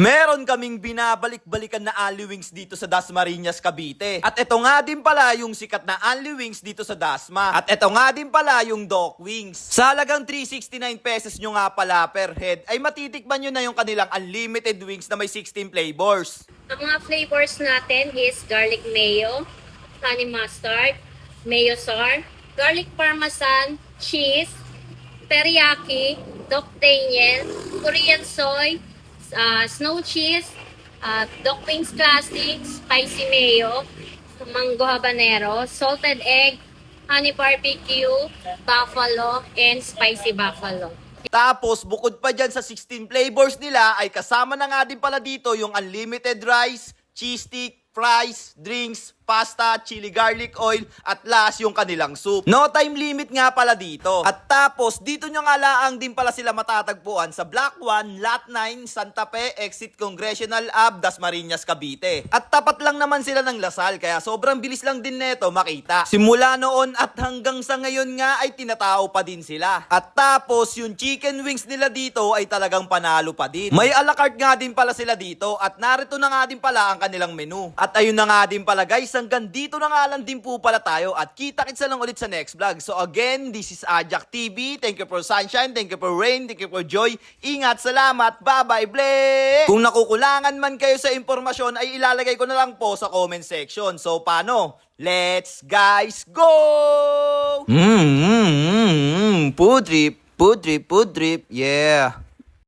Meron kaming binabalik-balikan na Only Wings dito sa Dasmariñas, Cavite. At ito nga din pala yung sikat na Only Wings dito sa Dasma. At ito nga din pala yung Doc Wings. Sa halagang 369 pesos nyo nga pala per head, ay matitikman nyo na yung kanilang unlimited wings na may 16 flavors. Ang mga flavors natin is garlic mayo, honey mustard, mayo sour, garlic parmesan, cheese, teriyaki, doc Korean soy, uh, snow cheese, uh, doc wings classic, spicy mayo, mango habanero, salted egg, honey barbecue, buffalo, and spicy buffalo. Tapos, bukod pa dyan sa 16 flavors nila, ay kasama na nga din pala dito yung unlimited rice, cheese stick, fries, drinks, pasta, chili garlic oil, at last yung kanilang soup. No time limit nga pala dito. At tapos, dito nyo nga laang din pala sila matatagpuan sa Block 1, Lot 9, Santa Fe, Exit Congressional Ave, Dasmariñas, Cavite. At tapat lang naman sila ng Lasal, kaya sobrang bilis lang din neto makita. Simula noon at hanggang sa ngayon nga ay tinatao pa din sila. At tapos, yung chicken wings nila dito ay talagang panalo pa din. May a carte nga din pala sila dito at narito na nga din pala ang kanilang menu. At ayun na nga din pala guys, hanggang dito na nga lang din po pala tayo at kita-kits na lang ulit sa next vlog. So again, this is Ajak TV. Thank you for sunshine, thank you for rain, thank you for joy. Ingat, salamat, bye-bye, ble! Kung nakukulangan man kayo sa impormasyon ay ilalagay ko na lang po sa comment section. So paano? Let's guys go! Mmm, mmm, mmm, food drip, food drip, food yeah.